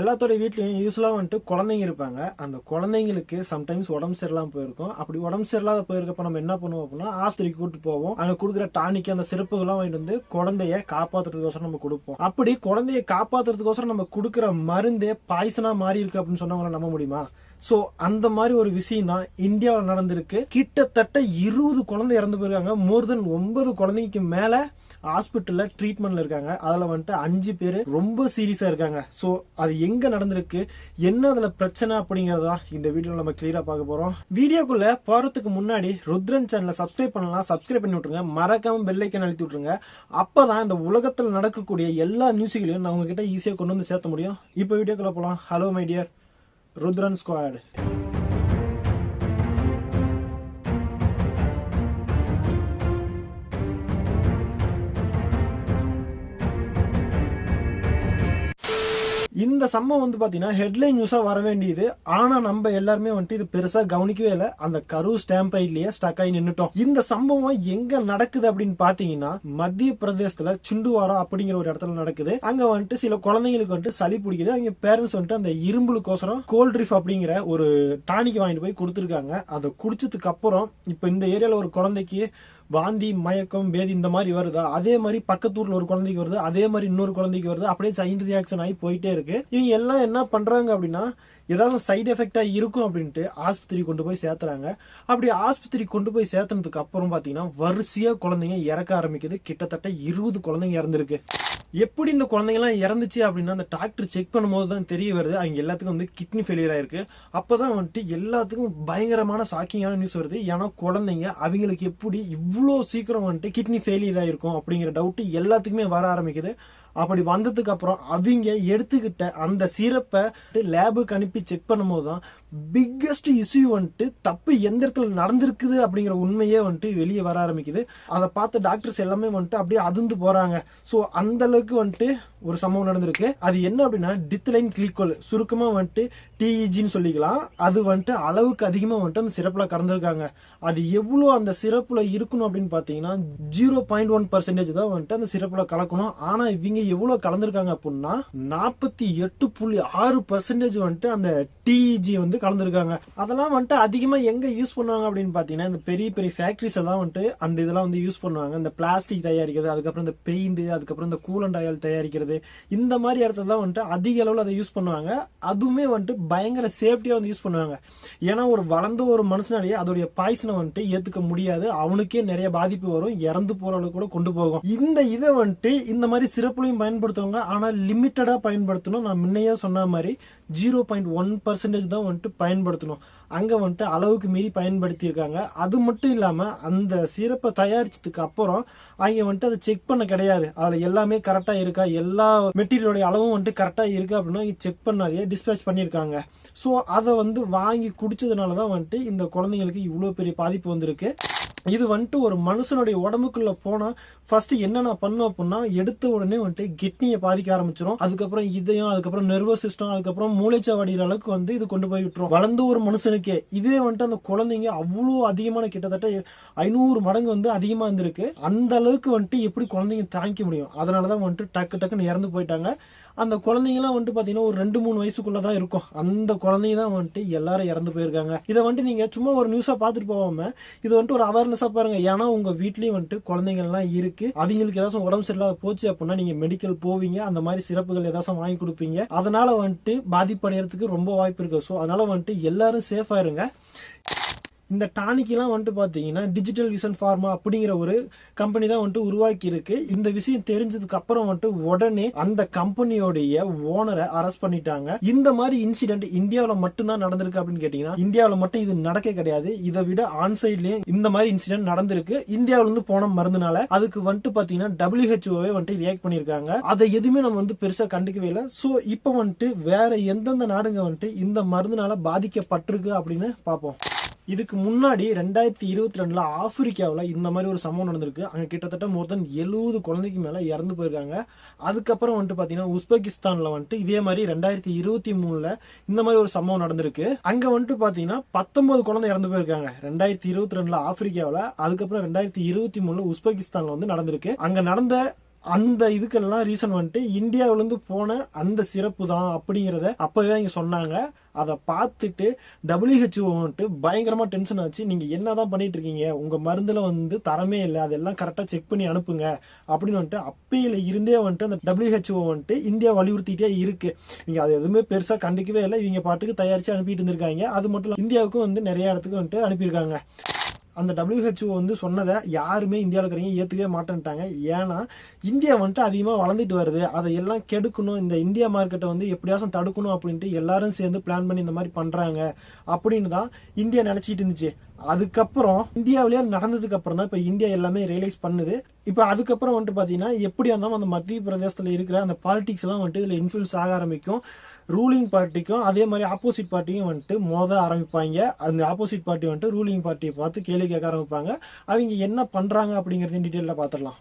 எல்லாத்தோடைய வீட்லேயும் யூஸ்ஃபுல்லாக வந்துட்டு குழந்தைங்க இருப்பாங்க. அந்த குழந்தைங்களுக்கு சம்டைம்ஸ் உடம்பு சரியில்லாம போயிருக்கும். அப்படி உடம்பு சரியில்லாத போயிருக்கப்ப நம்ம என்ன பண்ணுவோம் அப்படின்னா ஆஸ்பத்திரிக்கு கூட்டு போவோம். அங்கே கொடுக்குற டானிக்கு அந்த சிறப்புகள்லாம் வாங்கிட்டு வந்து குழந்தைய காப்பாத்துறதுக்கோசரம் நம்ம கொடுப்போம். அப்படி குழந்தைய காப்பாத்துறதுக்கோசரம் நம்ம கொடுக்குற மருந்தே பாய்சனா மாறி இருக்கு அப்படின்னு சொன்னவங்களை நம்ப முடியுமா? ஸோ அந்த மாதிரி ஒரு விஷயம் தான் இந்தியாவில் நடந்திருக்கு. கிட்டத்தட்ட இருபது குழந்தை இறந்து போயிருக்காங்க. மோர் தென் ஒன்பது குழந்தைக்கு மேலே ஹாஸ்பிட்டலில் ட்ரீட்மெண்ட்ல இருக்காங்க. அதில் வந்துட்டு அஞ்சு பேர் ரொம்ப சீரியஸாக இருக்காங்க. ஸோ அது எங்க நடந்திருக்கு என்ன அதுல பிரச்சனை அப்படிங்கறதா இந்த வீடியோவில் நம்ம கிளியரா பார்க்க போறோம். வீடியோக்குள்ள போறதுக்கு முன்னாடி ருத்ரன் சேனலை சப்ஸ்கிரைப் பண்ணலாம் சப்ஸ்கிரைப் பண்ணி விட்டுருங்க. மறக்காம பெல்லைக்கன் அழுத்தி அழுத்தி விட்டுருங்க. அப்பதான் இந்த உலகத்துல நடக்கக்கூடிய எல்லா நியூஸுகளையும் நான் உங்ககிட்ட ஈஸியா கொண்டு வந்து சேர்த்த முடியும். இப்போ வீடியோக்குள்ள போலாம். Hello my dear Rudran squad இந்த சம்பவம் வந்து பார்த்தீங்கன்னா ஹெட்லைன் நியூஸாக வர வேண்டியது. ஆனால் நம்ம எல்லாருமே வந்துட்டு இது பெருசாக கவனிக்கவே இல்லை. அந்த கரு ஸ்டாம்ப் ஐட்லயே ஸ்டக் ஆகி நின்றுட்டோம் இந்த சம்பவம் எங்க நடக்குது அப்படின்னு பார்த்தீங்கன்னா மத்திய பிரதேசத்தில் சுண்டுவாரா அப்படிங்கிற ஒரு இடத்துல நடக்குது. அங்கே வந்துட்டு சில குழந்தைங்களுக்கு வந்துட்டு சளி பிடிக்குது. அங்கே பேரண்ட்ஸ் வந்துட்டு அந்த இரும்புலுக்கோசரம் கோல்ட் ட்ரிஃப் அப்படிங்கிற ஒரு டானிக் வாங்கிட்டு போய் கொடுத்துருக்காங்க. அதை குடிச்சதுக்கு அப்புறம் இப்போ இந்த ஏரியாவில் ஒரு குழந்தைக்கு வாந்தி மயக்கம் பேதி இந்த மாதிரி வருதா? அதே மாதிரி பக்கத்தூர்ல ஒரு குழந்தைக்கு வருது அதே மாதிரி இன்னொரு குழந்தைக்கு வருது. அப்படியே சைன் ரியாக்ஷன் ஆகி போயிட்டே இருக்கு. இவங்க எல்லாம் என்ன பண்றாங்க அப்படின்னா ஏதாவது சைடு எஃபெக்டாக இருக்கும் அப்படின்ட்டு ஆஸ்பத்திரி கொண்டு போய் சேர்த்துறாங்க. அப்படி ஆஸ்பத்திரி கொண்டு போய் சேர்த்துனதுக்கு அப்புறம் பார்த்தீங்கன்னா வரிசையாக குழந்தைங்க இறக்க ஆரம்பிக்குது. கிட்டத்தட்ட இருபது குழந்தைங்க இறந்துருக்கு. எப்படி இந்த குழந்தைங்கலாம் இறந்துச்சு அப்படின்னா அந்த டாக்டர் செக் பண்ணும்போது தான் தெரிய வருது. அவங்க எல்லாத்துக்கும் வந்து கிட்னி ஃபெயிலியர் ஆயிருக்கு. அப்பதான் வந்துட்டு எல்லாத்துக்கும் பயங்கரமான ஷாக்கிங்கான நியூஸ் வருது. ஏன்னா குழந்தைங்க அவங்களுக்கு எப்படி இவ்வளோ சீக்கிரம் வந்துட்டு கிட்னி ஃபெயிலியர் ஆயிருக்கும் அப்படிங்கிற டவுட்டு எல்லாத்துக்குமே வர ஆரம்பிக்குது. அப்படி வந்ததுக்கு அப்புறம் அவங்க எடுத்துக்கிட்ட அந்த சிறப்பை லேபுக்கு அனுப்பி செக் பண்ணும்போது தான் பிக்கஸ்ட் இஷ்யூ வந்துட்டு தப்பு எந்த இடத்துல நடந்திருக்குது அப்படிங்கிற உண்மையே வந்துட்டு வெளியே வர ஆரம்பிக்குது. அதை பார்த்து டாக்டர்ஸ் எல்லாமே வந்துட்டு அப்படியே அதிர்ந்து போறாங்க. ஸோ அந்த அளவுக்கு வந்துட்டு ஒரு சம்பவம் நடந்திருக்கு. அது என்ன அப்படின்னா டித்லைன் கிளிக்கோல் சுருக்கமா வந்துட்டு டிஇஜின்னு சொல்லிக்கலாம். அது வந்துட்டு அளவுக்கு அதிகமா வந்துட்டு அந்த சிறப்புல கறந்துருக்காங்க. அது எவ்வளோ அந்த சிறப்புல இருக்கணும் அப்படின்னு பார்த்தீங்கன்னா ஜீரோ பாயிண்ட் ஒன் பர்சன்டேஜ் தான் வந்துட்டு அந்த சிறப்புல கலக்கணும். ஆனா இவங்க எவ்வளோ கலந்துருக்காங்க அப்படின்னா நாற்பத்தி எட்டு புள்ளி ஆறு பர்சன்டேஜ் வந்துட்டு அந்த டிஇஜி வந்து கலந்துருக்காங்க. அதெல்லாம் வந்துட்டு அதிகமாக எங்கே யூஸ் பண்ணுவாங்க அப்படின்னு பார்த்தீங்கன்னா இந்த பெரிய பெரிய ஃபேக்ட்ரிஸ் எல்லாம் வந்துட்டு அந்த இதெல்லாம் வந்து யூஸ் பண்ணுவாங்க. இந்த பிளாஸ்டிக் தயாரிக்கிறது அதுக்கப்புறம் இந்த பெயிண்ட் அதுக்கப்புறம் இந்த கூலண்ட் ஆயில் தயாரிக்கிறது இந்த மாதிரி இடத்துல தான் வந்துட்டு அதிக அளவில் அதை யூஸ் பண்ணுவாங்க. அதுவுமே வந்துட்டு பயங்கர சேஃப்டியாக வந்து யூஸ் பண்ணுவாங்க. ஏன்னா ஒரு வளர்ந்த ஒரு மனுஷனாலேயே அதோடைய பாய்சனை வந்துட்டு ஏற்றுக்க முடியாது. அவனுக்கே நிறைய பாதிப்பு வரும். இறந்து போகிற அளவுக்கு கூட கொண்டு போகும். இந்த இதை வந்துட்டு இந்த மாதிரி சிறப்புலையும் பயன்படுத்துவாங்க. ஆனால் லிமிட்டடாக பயன்படுத்தணும். நான் முன்னையே சொன்ன மாதிரி ஜீரோ பாயிண்ட் ஒன் பர்சன்டேஜ் தான் வந்துட்டு பயன்படுத்தணும். அங்கே வந்துட்டு அளவுக்கு மீறி பயன்படுத்தியிருக்காங்க. அது மட்டும் இல்லாமல் அந்த சிறப்பை தயாரிச்சதுக்கு அப்புறம் அவங்க வந்துட்டு அதை செக் பண்ண கிடையாது. அதில் எல்லாமே கரெக்டாக இருக்கா? எல்லா மெட்டீரியலோட அளவும் வந்துட்டு கரெக்டாக இருக்குது அப்படின்னா செக் பண்ணாதே டிஸ்பேச் பண்ணியிருக்காங்க. ஸோ அதை வந்து வாங்கி குடிச்சதுனால தான் வந்துட்டு இந்த குழந்தைங்களுக்கு இவ்வளோ பெரிய பாதிப்பு வந்திருக்கு. இது வந்துட்டு ஒரு மனுஷனுடைய உடம்புக்குள்ள போனா ஃபர்ஸ்ட் என்ன நான் பண்ணும் அப்படின்னா எடுத்த உடனே வந்துட்டு கிட்னியை பாதிக்க ஆரம்பிச்சிடும் அதுக்கப்புறம் இதயம் அதுக்கப்புறம் நர்வஸ் சிஸ்டம் அதுக்கப்புறம் மூளைச்சாவடிகிற அளவுக்கு வந்து இது கொண்டு போய் விட்டுரும். வளர்ந்த ஒரு மனுஷனுக்கே. இதே வந்துட்டு அந்த குழந்தைங்க அவ்வளோ அதிகமான கிட்டத்தட்ட ஐநூறு மடங்கு வந்து அதிகமா இருந்திருக்கு. அந்த அளவுக்கு வந்துட்டு எப்படி குழந்தைங்க தாங்கிக்க முடியும்? அதனாலதான் வந்துட்டு டக்கு டக்குன்னு இறந்து போயிட்டாங்க. அந்த குழந்தைங்கலாம் வந்துட்டு பாத்தீங்கன்னா ஒரு ரெண்டு மூணு வயசுக்குள்ளே தான் இருக்கும். அந்த குழந்தைங்க தான் வந்துட்டு எல்லாரும் இறந்து போயிருக்காங்க. இதை வந்துட்டு நீங்க சும்மா ஒரு நியூஸா பார்த்துட்டு போகாமல் இது வந்துட்டு ஒரு அவேர்னஸ் பாருங்க ஏன்னா உங்க வீட்லயும் வந்துட்டு குழந்தைங்க எல்லாம் இருக்கு. அவங்களுக்கு ஏதாச்சும் உடம்பு சரியில்லாத போச்சு அப்படின்னா நீங்க மெடிக்கல் போவீங்க. அந்த மாதிரி சிறப்புகள் ஏதாச்சும் வாங்கி கொடுப்பீங்க. அதனால வந்துட்டு பாதிப்படைகிறதுக்கு ரொம்ப வாய்ப்பு இருக்கு. ஸோ அதனால வந்துட்டு எல்லாரும் சேஃபா இருங்க. இந்த டானிக்கெல்லாம் வந்துட்டு பார்த்தீங்கன்னா டிஜிட்டல் விஷன் ஃபார்மா அப்படிங்கிற ஒரு கம்பெனி தான் வந்துட்டு உருவாக்கி இருக்கு இந்த விஷயம் தெரிஞ்சதுக்கு அப்புறம் வந்துட்டு உடனே அந்த கம்பெனியோடைய ஓனரை அரெஸ்ட் பண்ணிட்டாங்க. இந்த மாதிரி இன்சிடென்ட் இந்தியாவில் மட்டும்தான் நடந்திருக்கு அப்படின்னு கேட்டீங்கன்னா இந்தியாவில் மட்டும் இது நடக்க கிடையாது. இதை விட ஆன் சைட்லயும் இந்த மாதிரி இன்சிடென்ட் நடந்திருக்கு. இந்தியாவில இருந்து போன மருந்துனால அதுக்கு வந்துட்டு பாத்தீங்கன்னா டபிள்யூஹெச்ஓவே வந்துட்டு ரியாக்ட் பண்ணியிருக்காங்க. அதை எதுவுமே நம்ம வந்து பெருசா கண்டுக்கவே இல்லை. ஸோ இப்போ வந்துட்டு வேற எந்தெந்த நாடுங்க வந்துட்டு இந்த மருந்துனால பாதிக்கப்பட்டிருக்கு அப்படின்னு பார்ப்போம். இதுக்கு முன்னாடி ரெண்டாயிரத்தி இருபத்தி ரெண்டுல ஆப்பிரிக்காவில் இந்த மாதிரி ஒரு சம்பவம் நடந்திருக்கு. அங்கே கிட்டத்தட்ட மோர் தென் எழுபது குழந்தைக்கு மேலே இறந்து போயிருக்காங்க. அதுக்கப்புறம் வந்துட்டு பார்த்தீங்கன்னா உஸ்பெகிஸ்தானில் வந்துட்டு இதே மாதிரி ரெண்டாயிரத்தி இருபத்தி மூணுல இந்த மாதிரி ஒரு சம்பவம் நடந்திருக்கு. அங்கே வந்துட்டு பார்த்தீங்கன்னா பத்தொன்பது குழந்தை இறந்து போயிருக்காங்க. ரெண்டாயிரத்தி இருபத்தி ரெண்டுல ஆப்பிரிக்காவில் அதுக்கப்புறம் ரெண்டாயிரத்தி இருபத்தி மூணுல உஸ்பெகிஸ்தானில் வந்து நடந்திருக்கு. அங்கே நடந்த அந்த இதுக்கெல்லாம் ரீசன் வந்துட்டு இந்தியாவிலேருந்து போன அந்த சிறப்பு தான் அப்படிங்கிறத அப்போவே இங்கே சொன்னாங்க. அதை பார்த்துட்டு டபிள்யூஹெச்ஓ வந்துட்டு பயங்கரமாக டென்ஷன் ஆச்சு. நீங்கள் என்னதான் பண்ணிட்டு இருக்கீங்க? உங்கள் மருந்தில் வந்து தரமே இல்லை. அதெல்லாம் கரெக்டாக செக் பண்ணி அனுப்புங்க. அப்படின்னு வந்துட்டு அப்பையில் இருந்தே வந்துட்டு அந்த டபிள்யூஹெச்ஓ வந்துட்டு இந்தியா வலியுறுத்திட்டே இருக்குது நீங்கள் அது எதுவுமே பெருசாக கண்டிக்கவே இல்லை. இவங்க பாட்டுக்கு தயாரிச்சு அனுப்பிட்டு இருந்திருக்காங்க. அது மட்டும் இல்லை இந்தியாவுக்கும் வந்து நிறைய இடத்துக்கு வந்துட்டு அனுப்பியிருக்காங்க. அந்த டபிள்யூஹெச்ஓ வந்து சொன்னதை யாருமே இந்தியாவில் இருக்கிறவங்க ஏற்றுக்கவே மாட்டேன்ட்டாங்க. ஏன்னா இந்தியா வந்துட்டு அதிகமாக வளர்ந்துட்டு வருது. அதை எல்லாம் கெடுக்கணும். இந்த இந்தியா மார்க்கெட்டை வந்து எப்படியாச்சும் தடுக்கணும் அப்படின்ட்டு எல்லாரும் சேர்ந்து பிளான் பண்ணி இந்த மாதிரி பண்ணுறாங்க அப்படின்னு தான் இந்தியா நினச்சிட்டு இருந்துச்சு. அதுக்கப்புறம் இந்தியாவிலேயே நடந்ததுக்கு அப்புறம் தான் இப்போ இந்தியா எல்லாமே ரியலைஸ் பண்ணுது. இப்போ அதுக்கப்புறம் வந்துட்டு பார்த்தீங்கன்னா எப்படியா இருந்தாலும் அந்த மத்திய பிரதேசத்தில் இருக்கிற அந்த பாலிடிக்ஸ் எல்லாம் வந்துட்டு இதில் இன்ஃப்ளூயன்ஸ் ஆக ஆரம்பிக்கும். ரூலிங் பார்ட்டிக்கும் அதே மாதிரி ஆப்போசிட் பார்ட்டியும் வந்துட்டு மோத ஆரம்பிப்பாங்க. அந்த ஆப்போசிட் பார்ட்டி வந்துட்டு ரூலிங் பார்ட்டியை பார்த்து கேள்வி கேட்க ஆரம்பிப்பாங்க. அவங்க என்ன பண்ணுறாங்க அப்படிங்கிறது டீட்டெயிலில் பார்த்துடலாம்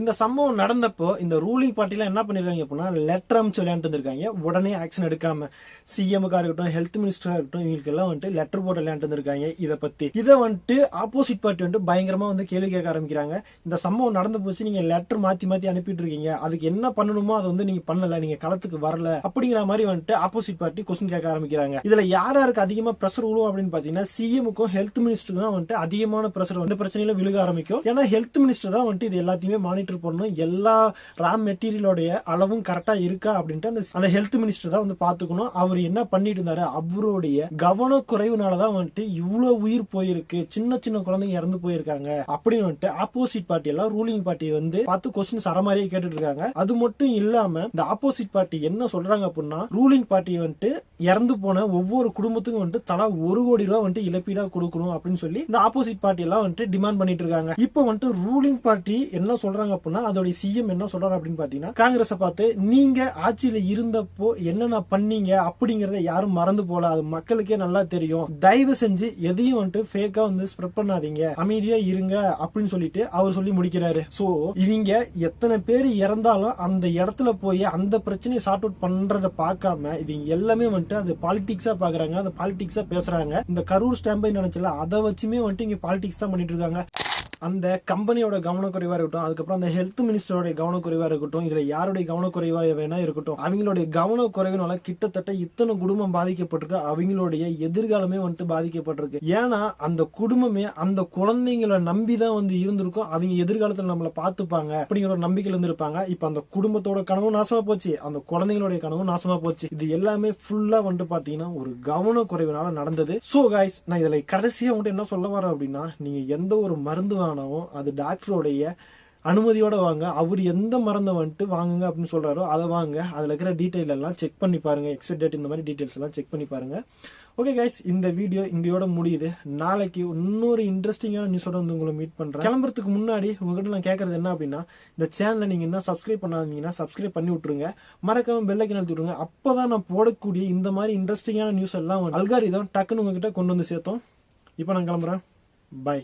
இந்த சம்பவம் நடந்தப்போ இந்த ரூலிங் பார்ட்டிலாம் என்ன பண்ணிருக்காங்க அப்படின்னா லெட்டர் அமைச்சு விளையாண்டு இருந்திருக்காங்க உடனே ஆக்ஷன் எடுக்காம சிஎம்கா இருக்கட்டும் ஹெல்த் மினிஸ்டரா இருக்கட்டும் இவங்களுக்கு எல்லாம் வந்துட்டு லெட்டர் போட்டு விளையாண்டு இருந்திருக்காங்க இதை பத்தி. இதை வந்துட்டு ஆப்போசிட் பார்ட்டி வந்துட்டு பயங்கரமா வந்து கேள்வி கேட்க ஆரம்பிக்கிறாங்க. இந்த சம்பவம் நடந்து போச்சு நீங்க லெட்டர் மாத்தி மாத்தி அனுப்பிட்டு இருக்கீங்க. அதுக்கு என்ன பண்ணணுமோ அதை வந்து நீங்க பண்ணல நீங்க களத்துக்கு வரல அப்படிங்கிற மாதிரி வந்துட்டு ஆப்போசிட் பார்ட்டி கொஸ்டின் கேட்க ஆரம்பிக்கிறாங்க. இதுல யார் யாருக்கு அதிகமா ப்ரெஷர் விழும் அப்படின்னு பாத்தீங்கன்னா சிஎம்க்கும் ஹெல்த் மினிஸ்டருக்கும் தான் வந்துட்டு அதிகமான ப்ரெஷர் வந்து பிரச்சனையில விழுக ஆரம்பிக்கும். ஏன்னா ஹெல்த் மினிஸ்டர் தான் வந்துட்டு இது எல்லாத்தையுமே மானிட்டர் பண்ணணும் எல்லா ரா மெட்டீரியலோடைய அளவும் கரெக்டா இருக்கா அப்படின்ட்டு அந்த அந்த ஹெல்த் மினிஸ்டர் தான் வந்து பார்த்துக்கணும். அவர் என்ன பண்ணிட்டு இருந்தாரு அவருடைய கவனக்குறைவுனாலதான் வந்துட்டு இவ்வளவு உயிர் போயிருக்கு. சின்ன சின்ன குழந்தைங்க இறந்து போயிருக்காங்க அப்படின்னு வந்துட்டு ஆப்போசிட் பார்ட்டி எல்லாம் ரூலிங் பார்ட்டி வந்து பார்த்து கொஸ்டின் சரமாரியே கேட்டுட்டு இருக்காங்க அது மட்டும் இல்லாம இந்த ஆப்போசிட் பார்ட்டி என்ன சொல்றாங்க அப்படின்னா ரூலிங் பார்ட்டி வந்துட்டு இறந்து போன ஒவ்வொரு குடும்பத்துக்கும் வந்துட்டு தலா ஒரு கோடி ரூபா வந்துட்டு இழப்பீடா கொடுக்கணும் அப்படின்னு சொல்லி இந்த ஆப்போசிட் பார்ட்டி எல்லாம் வந்துட்டு டிமாண்ட் பண்ணிட்டு இருக்காங்க இப்போ வந்துட்டு ரூலிங் பார்ட்டி என்ன சொல்றாங்க அப்படின்னா அதோட சிஎம் என்ன சொல்றாரு அப்படின்னு பாத்தீங்கன்னா காங்கிரஸை பார்த்து நீங்க ஆட்சியில இருந்தப்போ என்னென்ன பண்ணீங்க? அப்படிங்கறத யாரும் மறந்து போல அது மக்களுக்கே நல்லா தெரியும். தயவு செஞ்சு எதையும் வந்துட்டு ஃபேக்கா வந்து ஸ்ப்ரெட் பண்ணாதீங்க. அமைதியா இருங்க அப்படின்னு சொல்லிட்டு அவர் சொல்லி முடிக்கிறாரு. சோ இவங்க எத்தனை பேர் இறந்தாலும் அந்த இடத்துல போய் அந்த பிரச்சனையை சார்ட் அவுட் பண்றதை பார்க்காம இவங்க எல்லாமே வந்துட்டு அது பாலிடிக்ஸா பாக்குறாங்க. அந்த பாலிடிக்ஸா பேசுறாங்க. இந்த கரூர் ஸ்டாம்பை நினைச்சல அதை வச்சுமே வந்துட்டு இங்க பாலிடிக்ஸ் தான் பண்ணிட்டு இருக்காங்க. அந்த கம்பெனியோட கவனக்குறைவா இருக்கட்டும் அதுக்கப்புறம் அந்த ஹெல்த் மினிஸ்டரோட கவனக்குறைவா இருக்கட்டும் இதுல யாருடைய கவனக்குறைவா வேணா இருக்கட்டும் அவங்களுடைய கவனக்குறைவினால கிட்டத்தட்ட இத்தனை குடும்பம் பாதிக்கப்பட்டிருக்கு அவங்களுடைய எதிர்காலமே வந்துட்டு பாதிக்கப்பட்டிருக்கு. ஏன்னா அந்த குடும்பமே அந்த குழந்தைங்களை நம்பி தான் வந்து இருந்திருக்கும் அவங்க எதிர்காலத்துல நம்மளை பார்த்துப்பாங்க அப்படிங்கிற ஒரு நம்பிக்கையில இருந்திருப்பாங்க. இப்ப அந்த குடும்பத்தோட கனவும் நாசமா போச்சு அந்த குழந்தைங்களுடைய கனவும் நாசமா போச்சு. இது எல்லாமே ஃபுல்லா வந்துட்டு பாத்தீங்கன்னா ஒரு கவனக்குறைவினால நடந்தது. சோ காய்ஸ் நான் இதுல கடைசியா வந்துட்டு என்ன சொல்ல வரேன் அப்படின்னா நீங்க எந்த ஒரு மருந்து ஆனாலும் அது டாக்டருடைய அனுமதியோட வாங்க. அவர் எந்த மருந்தை வந்துட்டு வாங்குங்க அப்படின்னு சொல்கிறாரோ அதை வாங்க. அதில் இருக்கிற டீட்டெயில் எல்லாம் செக் பண்ணி பாருங்கள் எக்ஸ்பெக்ட் டேட் இந்த மாதிரி டீட்டெயில்ஸ் எல்லாம் செக் பண்ணி பாருங்கள் ஓகே கைஸ் இந்த வீடியோ இங்கேயோட முடியுது. நாளைக்கு இன்னொரு இன்ட்ரெஸ்டிங்கான நியூஸோட வந்து உங்களை மீட் பண்ணுறேன் கிளம்புறதுக்கு முன்னாடி உங்ககிட்ட நான் கேட்கறது என்ன அப்படின்னா இந்த சேனலை நீங்கள் என்ன சப்ஸ்கிரைப் பண்ணாதீங்கன்னா சப்ஸ்கிரைப் பண்ணி விட்டுருங்க. மறக்காம பெல்லைக்கன் விட்ருங்க அப்போ தான் நான் போடக்கூடிய இந்த மாதிரி இன்ட்ரெஸ்டிங்கான நியூஸ் எல்லாம் அல்காரிதம் டக்குன்னு உங்ககிட்ட கொண்டு வந்து சேர்த்தோம். இப்போ நான் கிளம்புறேன். பை